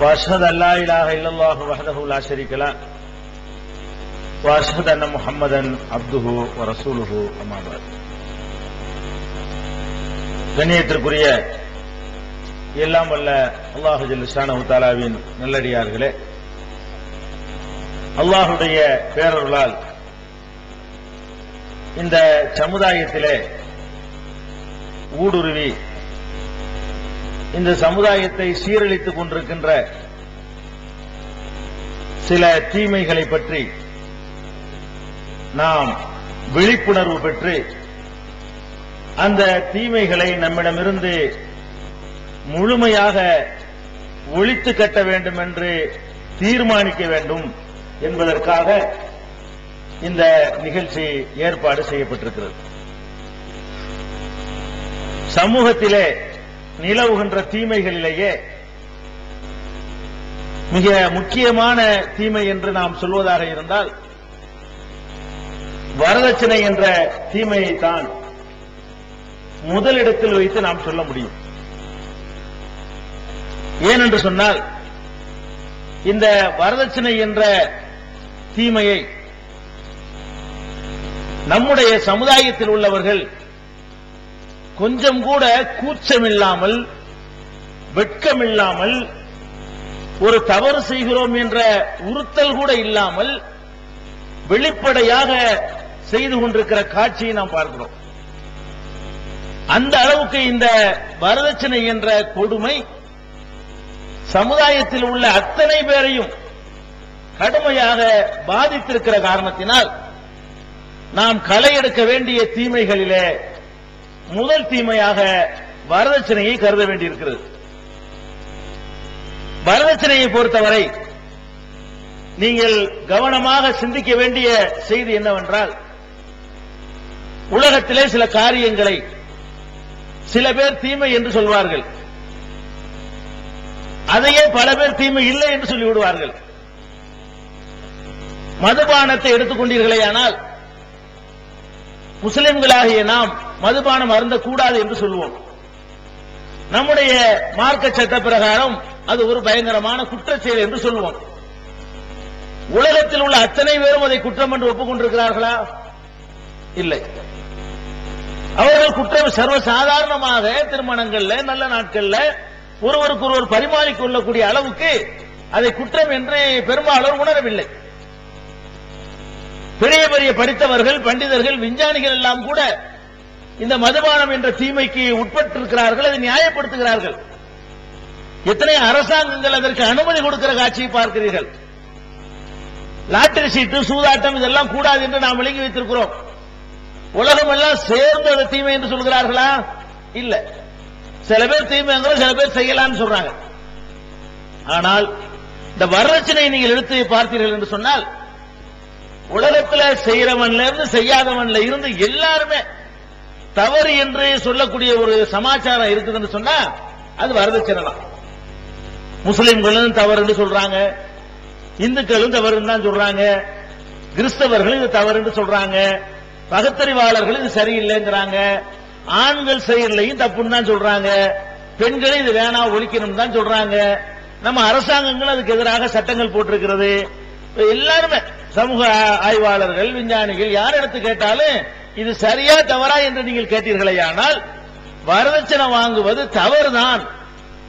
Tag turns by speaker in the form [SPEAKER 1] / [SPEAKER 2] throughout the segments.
[SPEAKER 1] واشهد ان لا اله الا الله وحده لا شريك له واشهد ان محمدا عبده ورسوله اما بعد கண்ணியத்திற்குரிய எல்லாம் வல்ல அல்லாஹு ஜல்லுஷானஹு தாலாவின் நல்லடியார்களே அல்லாஹுடைய பேரருளால் இந்த சமுதாயத்திலே ஊடுருவி இந்த சமுதாயத்தை சீரழித்துக் கொண்டிருக்கின்ற சில தீமைகளை பற்றி நாம் விழிப்புணர்வு பெற்று அந்த தீமைகளை நம்மிடமிருந்து முழுமையாக ஒழித்து கட்ட வேண்டும் என்று தீர்மானிக்க வேண்டும் என்பதற்காக இந்த நிகழ்ச்சி ஏற்பாடு செய்யப்பட்டிருக்கிறது. சமூகத்திலே நிலவுகின்ற தீமைகளிலேயே மிக முக்கியமான தீமை என்று நாம் சொல்வதாக இருந்தால் வரதட்சணை என்ற தீமையை தான் முதலிடத்தில் வைத்து நாம் சொல்ல முடியும். ஏனென்று சொன்னால் இந்த வரதட்சணை என்ற தீமையை நம்முடைய சமுதாயத்தில் உள்ளவர்கள் கொஞ்சம் கூட கூச்சமில்லாமல் வெட்கமில்லாமல் ஒரு தவறு செய்கிறோம் என்ற உறுத்தல் கூட இல்லாமல் வெளிப்படையாக செய்து கொண்டிருக்கிற காட்சியை நாம் பார்க்கிறோம். அந்த அளவுக்கு இந்த வரதட்சணை என்ற கொடுமை சமுதாயத்தில் உள்ள அத்தனை பேரையும் கடுமையாக பாதித்திருக்கிற காரணத்தினால் நாம் களை எடுக்க வேண்டிய தீமைகளிலே முதல் தீமையாக வரதட்சணையை கருத வேண்டியிருக்கிறது. வரதட்சணையை பொறுத்தவரை நீங்கள் கவனமாக சிந்திக்க வேண்டிய செய்தி என்னவென்றால் உலகத்திலே சில காரியங்களை சில பேர் தீமை என்று சொல்வார்கள். அதையே பல பேர் தீமை இல்லை என்று சொல்லி விடுவார்கள் மதுபானத்தை எடுத்துக்கொண்டீர்களே ஆனால் முஸ்லிம்களாகிய நாம் மதுபானம் அருந்த கூடாது என்று சொல்லுவோம். நம்முடைய மார்க்க சட்ட பிரகாரம் அது ஒரு பயங்கரமான குற்றச்செயல் என்று சொல்லுவோம். உலகத்தில் உள்ள அத்தனை பேரும் அதை குற்றம் என்று ஒப்புக்கொண்டிருக்கிறார்களா? இல்லை. அவர்கள் குற்றம் சர்வசாதாரணமாக திருமணங்கள்ல நல்ல நாட்கள்ல ஒருவருக்கு ஒருவர் பரிமாறிக் கொள்ளக்கூடிய அளவுக்கு அதை குற்றம் என்று பெரும்பாலும் உணரவில்லை. பெரிய பெரிய படித்தவர்கள் பண்டிதர்கள் விஞ்ஞானிகள் எல்லாம் கூட இந்த மதுபானம் என்ற தீமைக்கு உட்பட்டிருக்கிறார்கள் அதை நியாயப்படுத்துகிறார்கள். எத்தனை அரசாங்கங்கள் அதற்கு அனுமதி கொடுக்கிற காட்சியை பார்க்கிறீர்கள்? லாட்டரி சீட்டு சூதாட்டம் இதெல்லாம் கூடாது என்று நாம் விளங்கி வைத்திருக்கிறோம். உலகம் எல்லாம் சேர்ந்து அது தீமை என்று சொல்கிறார்களா? இல்ல. சில பேர் தீமைங்கிறோம் சில பேர் செய்யலாம்னு சொல்றாங்க. ஆனால் இந்த வரதட்சணை நீங்கள் எடுத்து பார்த்தீர்கள் என்று சொன்னால் உலகத்துல செய்யறவன்ல இருந்து செய்யாதவன்ல இருந்து எல்லாருமே தவறு என்று சொல்லக்கூடிய ஒரு சமாச்சாரம் இருக்குதுன்னு சொன்னா அது வரதட்சணை தான் முஸ்லிம்களும் தவறுன்னு சொல்றாங்க. இந்துக்களும் தவறுன்னு தான் சொல்றாங்க. கிறிஸ்தவர்களும் இது தவறுன்னு சொல்றாங்க. பகுத்தறிவாளர்கள் இது சரியில்லைங்கிறாங்க. ஆண்கள் செயலையும் தப்புன்னு தான் சொல்றாங்க. பெண்களும் இது வேணா ஒழிக்கணும் தான் சொல்றாங்க. நம்ம அரசாங்கங்கள் அதுக்கு எதிராக சட்டங்கள் போட்டிருக்கிறது. எல்லாருமே. சமூக ஆய்வாளர்கள் விஞ்ஞானிகள் யார் எடுத்து கேட்டாலும் இது சரியா தவறா என்று நீங்கள் கேட்டீர்களே ஆனால் வரதட்சணை வாங்குவது தவறுதான்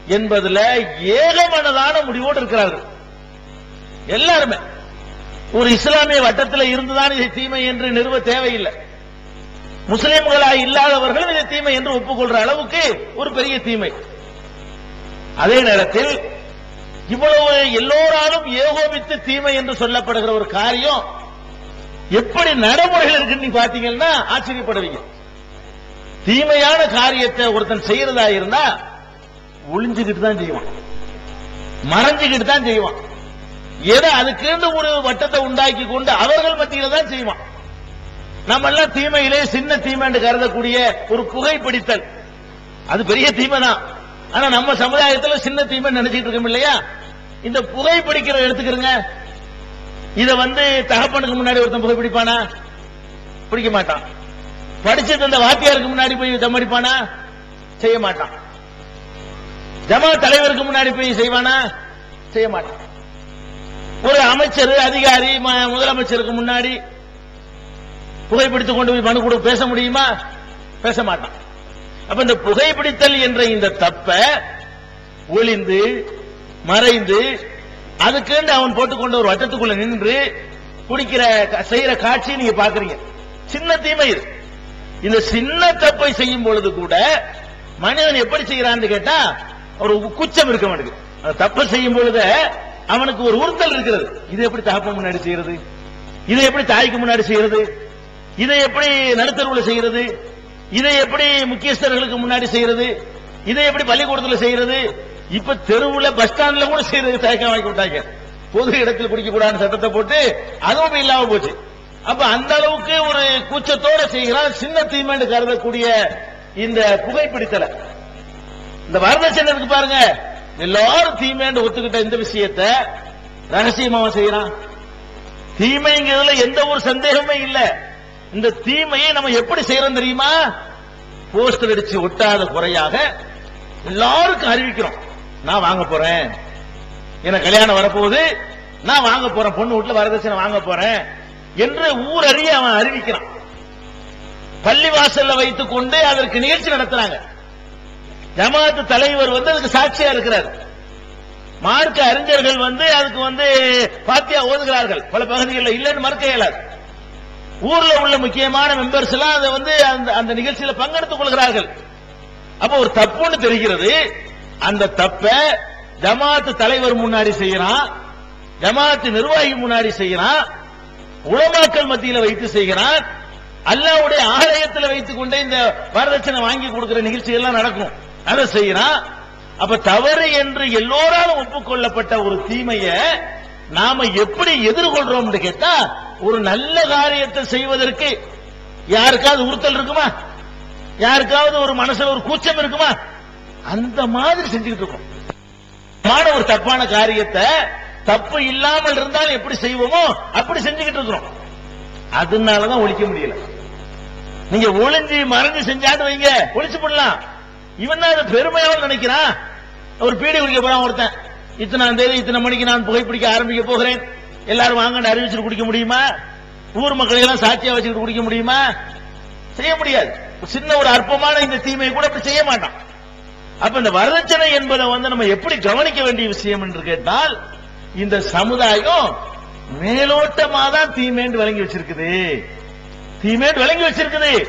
[SPEAKER 1] என்பதுல ஏகமனதான முடிவோடு இருக்கிறார்கள். எல்லாருமே. ஒரு இஸ்லாமிய வட்டத்தில் இருந்துதான் இதை தீமை என்று நிறுவ தேவையில்லை. முஸ்லிம்களாய் இல்லாதவர்களும் இதை தீமை என்று ஒப்புக்கொள்ற அளவுக்கு ஒரு பெரிய தீமை. அதே நேரத்தில் இவ்வளவு எல்லோராலும் ஏகோபித்து தீமை என்று சொல்லப்படுகிற ஒரு காரியம் எப்படி நடைமுறைகள் இருக்குன்னு பாத்தீங்கன்னா ஆச்சரியப்படுவீங்க. தீமையான காரியத்தை ஒருத்தன் செய்யறதா இருந்தா ஒளிஞ்சுக்கிட்டு தான் செய்வான். மறைஞ்சுக்கிட்டு தான் செய்வான். எதை அதுக்கு ஒரு வட்டத்தை உண்டாக்கி கொண்டு அவர்கள் மத்தியில தான் செய்வான். நம்ம எல்லாம் தீமையிலே சின்ன தீமை என்று கருதக்கூடிய ஒரு புகைப்பிடித்தல். அது பெரிய தீமை தான் ஆனா நம்ம சமுதாயத்துல சின்ன தீமை நினைச்சிட்டு இருக்கோம் இல்லையா? இந்த புகைப்பிடிக்கிற எடுத்துக்கிறங்க. இத வந்து தகப்பனுக்கு முன்னாடி ஒருத்தன் புகைப்பிடிப்பானா பிடிக்க மாட்டான். படிச்சது அந்த வாத்தியாருக்கு முன்னாடி போய் தம்மடிப்பானா? செய்ய மாட்டான். ஜமா தலைவருக்கு முன்னாடி போய் செய்வானா? செய்ய மாட்டான். ஒரு அமைச்சர் அதிகாரி ம- முதலமைச்சருக்கு முன்னாடி புகைப்பிடித்துக் கொண்டு போய் மனு கொடு பேச முடியுமா? பேச மாட்டான். அப்ப இந்த புகைப்பிடித்தல் என்ற இந்த தப்ப ஒளிந்து மறைந்து அதுக்கு அவன் போட்டுக்கொண்ட ஒரு வட்டத்துக்குள்ள நின்று குடிக்கிற செய்யற காட்சியை நீங்க பாக்குறீங்க சின்ன தீமை இது. இந்த சின்ன தப்பை செய்யும் பொழுது கூட மனிதன் எப்படி செய்யறான்னு கேட்டா ஒரு குச்சம் இருக்க மாட்டேங்குது. அந்த செய்யும் பொழுது அவனுக்கு ஒரு உறுத்தல் இருக்கிறது. இது எப்படி தகப்ப முன்னாடி செய்யறது இதை எப்படி தாய்க்கு முன்னாடி செய்யறது இதை எப்படி நடுத்தருவுல செய்யறது இதை எப்படி முக்கியஸ்தர்களுக்கு முன்னாடி செய்யறது? இதை எப்படி பள்ளிக்கூடத்துல செய்யறது? இப்ப தெருவுல பஸ் ஸ்டாண்ட்ல கூட செய்யறது தயக்கம் வாங்கி விட்டாங்க. பொது இடத்தில் குடிக்க கூடாதுன்னு சட்டத்தை போட்டு அதுவும் இல்லாம போச்சு. அப்ப அந்த அளவுக்கு ஒரு கூச்சத்தோட செய்கிறான் சின்ன தீமைன்னு கருதக்கூடிய இந்த புகைப்பிடித்தலை. இந்த வரதட்சணை இருக்கு பாருங்க. எல்லாரும் தீமைன்னு ஒத்துக்கிட்ட இந்த விஷயத்தை ரகசியமாவும் செய்யறான்? தீமைங்கிறதுல எந்த ஒரு சந்தேகமே இல்லை. இந்த தீமையை நம்ம எப்படி செய்யறோம் தெரியுமா? போஸ்டர் அடிச்சு ஒட்டாத குறையாக எல்லாருக்கும் அறிவிக்கிறோம். நான் வாங்க போறேன். எனக்கு கல்யாணம் வரப்போகுது. நான் வாங்க போறேன். பொண்ணு வீட்டுல வரதட்சணை வாங்க போறேன் என்று ஊர் அறிய அவன் அறிவிக்கிறான். பள்ளிவாசல்ல வைத்துக் கொண்டு அதற்கு நிகழ்ச்சி நடத்துறாங்க. ஜமாத்து தலைவர் வந்து அதுக்கு சாட்சியா இருக்கிறார். மார்க்க அறிஞர்கள் வந்து அதுக்கு வந்து பாத்தியா ஓதுகிறார்கள். பல பகுதிகளில் இல்லைன்னு மறுக்க இயலாது. ஊர்ல உள்ள முக்கியமான மெம்பர்ஸ் எல்லாம் அதை வந்து அந்த அந்த நிகழ்ச்சியில பங்கெடுத்துக் கொள்கிறார்கள். அப்ப ஒரு தப்புன்னு தெரிகிறது. அந்த தப்ப ஜமாத்து தலைவர் முன்னாடி செய்யறான். ஜமாத்து நிர்வாகி முன்னாடி செய்யறான். உலமாக்கள் மத்தியில வைத்து செய்கிறான். அல்லாவுடைய ஆலயத்தில் வைத்துக் கொண்டே இந்த வரதட்சணை வாங்கி கொடுக்கிற நிகழ்ச்சி எல்லாம் நடக்கும். அதை செய்யறான். அப்ப தவறு என்று எல்லோராலும் ஒப்புக்கொள்ளப்பட்ட ஒரு தீமையை நாம எப்படி எதிர்கொள்றோம் கேட்டா ஒரு நல்ல காரியத்தை செய்வதற்கு யாருக்காவது உறுத்தல் இருக்குமா? யாருக்காவது ஒரு மனசுல ஒரு கூச்சம் இருக்குமா? அந்த மாதிரி செஞ்சுக்கிட்டு இருக்கோம். ஒரு தப்பான காரியத்தை தப்பு இல்லாமல் இருந்தால் எப்படி செய்வோமோ அப்படி செஞ்சுக்கிட்டு இருக்கிறோம். அதனாலதான் ஒழிக்க முடியல. நீங்க ஒளிஞ்சு மறைஞ்சு செஞ்சாட்டு வைங்க ஒழிச்சு போடலாம். இவன் தான் அதை நினைக்கிறான். ஒரு பீடி குடிக்க போறான் ஒருத்தன். இத்தனாம் தேதி இத்தனை மணிக்கு நான் புகைப்பிடிக்க ஆரம்பிக்க போகிறேன். எல்லாரும் வாங்கன்னு அறிவிச்சுட்டு குடிக்க முடியுமா? ஊர் மக்களை எல்லாம் சாட்சியா வச்சுக்கிட்டு குடிக்க முடியுமா? செய்ய முடியாது. சின்ன ஒரு அற்பமான இந்த தீமையை கூட அப்படி செய்ய மாட்டான். அப்ப இந்த வரதட்சணை என்பதை வந்து நம்ம எப்படி கவனிக்க வேண்டிய விஷயம் என்று கேட்டால் இந்த சமுதாயம் மேலோட்டமா தான் தீமைன்னு விளங்கி வச்சிருக்குது. தீமைன்னு விளங்கி வச்சிருக்குது.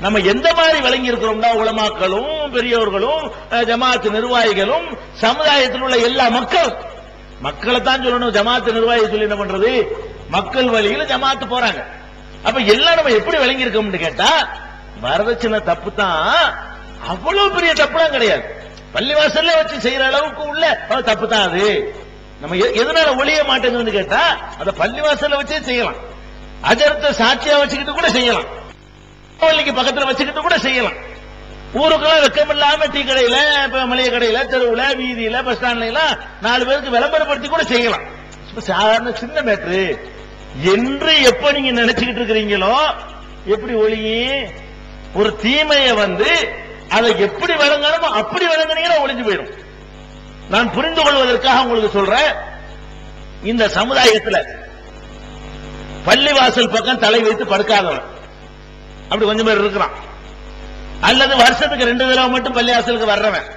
[SPEAKER 1] நம்ம எந்த மாதிரி விளங்கி இருக்கிறோம்னா உலமாக்களும் பெரியவர்களும் ஜமாத்து நிர்வாகிகளும் சமுதாயத்தில் உள்ள எல்லா மக்களும். மக்களை தான் சொல்லணும் ஜமாத்து நிர்வாகி சொல்லி என்ன பண்றது? மக்கள் வழியில ஜமாத்து போறாங்க. அப்ப எல்லாம் நம்ம எப்படி விளங்கி இருக்கோம்னு கேட்டா வரதட்சணை தப்பு தான். அவ்வளவு பெரிய தப்புலாம் கிடையாது. பள்ளிவாசல்ல வச்சு செய்யற அளவுக்கு உள்ள தப்பு தான் அது. நம்ம எ- எதனால ஒழிய மாட்டேங்குதுன்னு கேட்டா அத பள்ளிவாசல்ல வச்சே செய்யலாம். அஜரத்தை சாட்சியா வச்சுக்கிட்டு கூட செய்யலாம். பள்ளிக்கு பக்கத்துல வச்சுக்கிட்டு கூட செய்யலாம். ஊருக்குள்ள வெக்கம் இல்லாம டீ கடையில மளிகை கடையில தெருவுல வீதியில பஸ் ஸ்டாண்ட்ல எல்லாம் நாலு பேருக்கு விளம்பரப்படுத்தி கூட செய்யலாம். சாதாரண சின்ன மேட்ரு என்று எப்ப நீங்க நினைச்சுக்கிட்டு இருக்கிறீங்களோ எப்படி ஒளியே ஒரு தீமையை வந்து அதை எப்படி விளங்கணுமோ அப்படி விளங்குனீங்கன்னா ஒளிஞ்சு போயிடும். நான் புரிந்து கொள்வதற்காக உங்களுக்கு சொல்றேன். இந்த சமுதாயத்துல பள்ளிவாசல் பக்கம் தலை வைத்து படுக்காதவன். அப்படி கொஞ்சம் பேர் இருக்கிறான். அல்லது வருஷத்துக்கு ரெண்டு தடவை மட்டும் பள்ளிவாசலுக்கு வர்றவன்.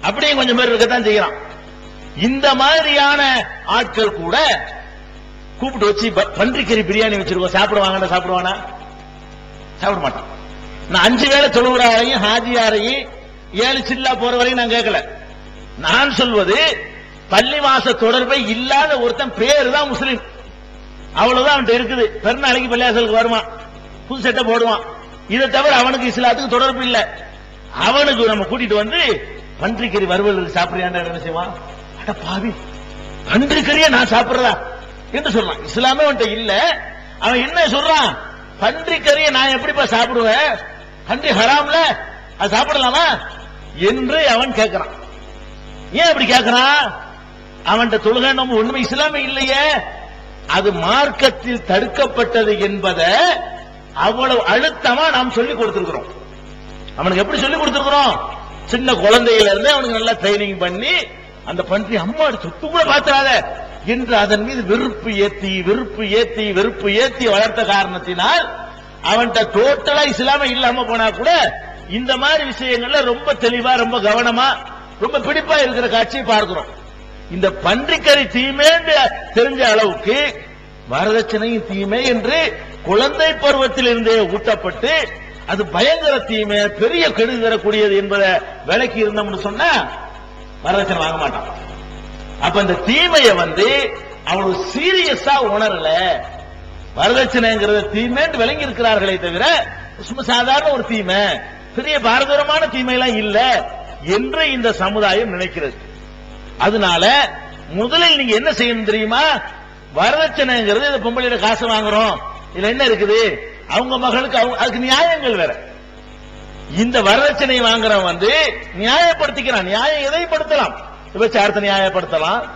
[SPEAKER 1] அப்படியே கொஞ்சம் பேர் இருக்கத்தான் செய்யறான். இந்த மாதிரியான ஆட்கள் கூட கூப்பிட்டு வச்சு ப- பன்றிக்கறி பிரியாணி வச்சிருக்கோம். சாப்பிடுவாங்கடா சாப்பிடுவானா? சாப்பிட மாட்டான். நான் அஞ்சு வேளை தொழுகிறாரையும் ஹாஜியாரையும் ஏழு சில்லா போற வரையும் நான் கேட்கல. நான் சொல்வது பள்ளிவாச தொடர்பை இல்லாத ஒருத்தன் பேரு தான் முஸ்லீம். அவ்வளவுதான் அவன்கிட்ட இருக்குது. பெருநாளைக்கு பள்ளிவாசலுக்கு வருவான். புது சட்டை போடுவான். இதை தவிர அவனுக்கு இஸ்லாத்துக்கு தொடர்பு இல்லை. அவனுக்கு நம்ம கூட்டிட்டு வந்து பன்றிக்கறி வருவதற்கு இருக்கு, என்ன செய்வான்? அட பாவி பன்றிக்கறியை நான் சாப்பிடுறதா? என்று சொல்றான். இஸ்லாமே அவன்கிட்ட இல்ல. அவன் என்ன சொல்றான்? பன்றிக்கறியை நான் எப்படிப்பா சாப்பிடுவேன்? பன்றி ஹராம்ல? அது சாப்பிடலாமா? என்று அவன் கேட்கிறான் ஏன் அப்படி கேட்கிறான் அவன்கிட்ட தொழுகை நம்ம ஒண்ணுமே இஸ்லாமே இல்லையே. அது மார்க்கத்தில் தடுக்கப்பட்டது என்பதை அவ்வளவு அழுத்தமா நாம் சொல்லி கொடுத்திருக்கிறோம். அவனுக்கு எப்படி சொல்லி கொடுத்திருக்கிறோம்? சின்ன குழந்தையில இருந்து அவனுக்கு நல்லா ட்ரைனிங் பண்ணி அந்த பன்றி அம்மா சுத்து கூட பாத்துறாத என்று அதன் மீது வெறுப்பு ஏத்தி வெறுப்பு ஏத்தி வெறுப்பு ஏத்தி வளர்த்த காரணத்தினால் அவன்கிட்ட டோட்டலா இஸ்லாம இல்லாம போனா கூட இந்த மாதிரி விஷயங்கள்ல ரொம்ப தெளிவா ரொம்ப கவனமா ரொம்ப பிடிப்பா இருக்கிற காட்சியை பார்க்கிறோம். இந்த பன்றிக்கறி தீமேண்டு தெரிஞ்ச அளவுக்கு வரதட்சணையும் தீமை என்று குழந்தை பருவத்தில் இருந்தே ஊட்டப்பட்டு அது பயங்கர தீமை பெரிய கெடுதி தரக்கூடியது என்பதை விலக்கி இருந்தோம்னு சொன்னா வரதட்சணை வாங்க மாட்டான். அப்ப இந்த தீமையை வந்து அவனுக்கு சீரியஸா உணரல. வரதட்சணைங்கிறத தீமைன்னு விளங்கி இருக்கிறார்களே தவிர சும்மா சாதாரண ஒரு தீமை பெரிய பாரதூரமான தீமையெல்லாம் இல்ல என்று இந்த சமுதாயம் நினைக்கிறது. அதனால முதலில் நீங்க என்ன செய்யணும் தெரியுமா? வரதட்சணைங்கிறது இந்த பொம்பளையோட காசு வாங்குறோம். இதுல என்ன இருக்குது? அவங்க மகளுக்கு அவங்க அதுக்கு நியாயங்கள் வேற. இந்த வரதட்சணை வாங்குறவன் வந்து நியாயப்படுத்திக்கிறான். நியாயம் எதைப்படுத்தலாம்? விபச்சாரத்தை நியாயப்படுத்தலாம்.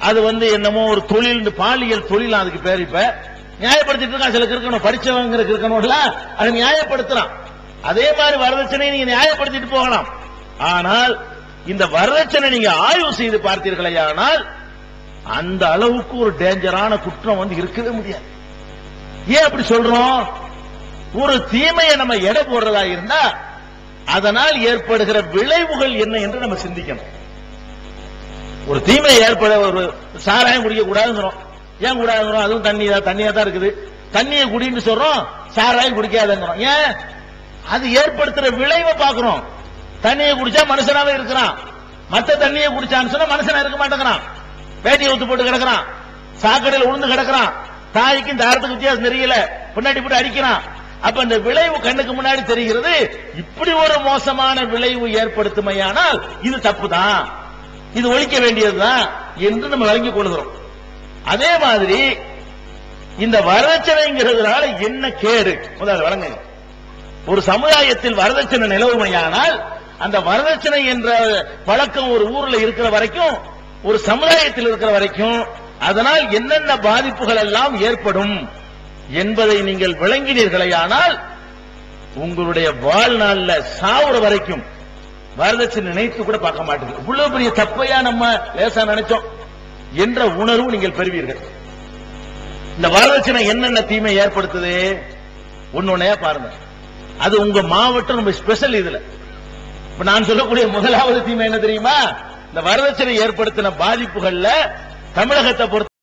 [SPEAKER 1] அது வந்து என்னமோ ஒரு தொழில் பாலியல் தொழில் அதுக்கு பேர் இப்ப. நியாயப்படுத்திட்டு இருக்கான். சில இருக்கணும். படிச்சவங்க இருக்கணும்ல. அதை நியாயப்படுத்தலாம் அதே மாதிரி வரதட்சணை நீங்க நியாயப்படுத்திட்டு போகலாம். ஆனால் இந்த வரதட்சணை நீங்க ஆய்வு செய்து பார்த்தீர்களே ஆனால் அந்த அளவுக்கு ஒரு டேஞ்சரான குற்றம் வந்து இருக்கவே முடியாது. ஏன் அப்படி சொல்றோம்? ஒரு தீமையை நம்ம எடை போடுறதா இருந்தா அதனால் ஏற்படுகிற விளைவுகள் என்ன என்று நம்ம சிந்திக்கணும். ஒரு தீமை ஏற்பட ஒரு சாராயம் குடிக்க கூடாதுங்கிறோம். ஏன் கூடாதுங்கிறோம்? அதுவும் தண்ணி தண்ணியா தான் இருக்குது. தண்ணியை குடின்னு சொல்றோம் சாராயம் குடிக்காதுங்கிறோம். ஏன்? அது ஏற்படுத்துற விளைவை பார்க்கிறோம். தண்ணியை குடிச்சா மனுஷனாவே இருக்கிறான். மத்த தண்ணியை குடிச்சான்னு சொன்னா மனுஷனா இருக்க மாட்டேங்கிறான். வேட்டியை ஊத்து போட்டு கிடக்குறான். சாக்கடையில் உளுந்து கிடக்குறான். தாய்க்கும் தாரத்துக்கு வித்தியாசம் தெரியல. பின்னாடி போட்டு அடிக்கிறான். அப்ப இந்த விளைவு கண்ணுக்கு முன்னாடி தெரிகிறது. இப்படி ஒரு மோசமான விளைவு ஏற்படுத்துமையானால் இது தப்பு தான் இது ஒழிக்க வேண்டியதுதான் என்று நம்ம வழங்கி கொள்கிறோம். அதே மாதிரி இந்த வரதட்சணைங்கிறதுனால என்ன கேடு? முதல்ல வழங்குங்க. ஒரு சமுதாயத்தில் வரதட்சணை நிலவுமையானால் அந்த வரதட்சணை என்ற பழக்கம் ஒரு ஊர்ல இருக்கிற வரைக்கும் ஒரு சமுதாயத்தில் இருக்கிற வரைக்கும் அதனால் என்னென்ன பாதிப்புகள் எல்லாம் ஏற்படும் என்பதை நீங்கள் விளங்கினீர்களையானால் உங்களுடைய வாழ்நாள்ல சாவுற வரைக்கும் வரதட்சணை நினைத்து கூட பார்க்க மாட்டீங்க இவ்வளவு பெரிய தப்பையா நம்ம லேசா நினைச்சோம் என்ற உணர்வு நீங்கள் பெறுவீர்கள். இந்த வரதட்சணை என்னென்ன தீமை ஏற்படுத்துது? ஒன்னொன்னையா பாருங்க. அது உங்க மாவட்டம் ரொம்ப ஸ்பெஷல் இதுல. இப்ப நான் சொல்லக்கூடிய முதலாவது தீமை என்ன தெரியுமா? இந்த வரதட்சணை ஏற்படுத்தின பாதிப்புகள்ல தமிழகத்தை பொறுத்த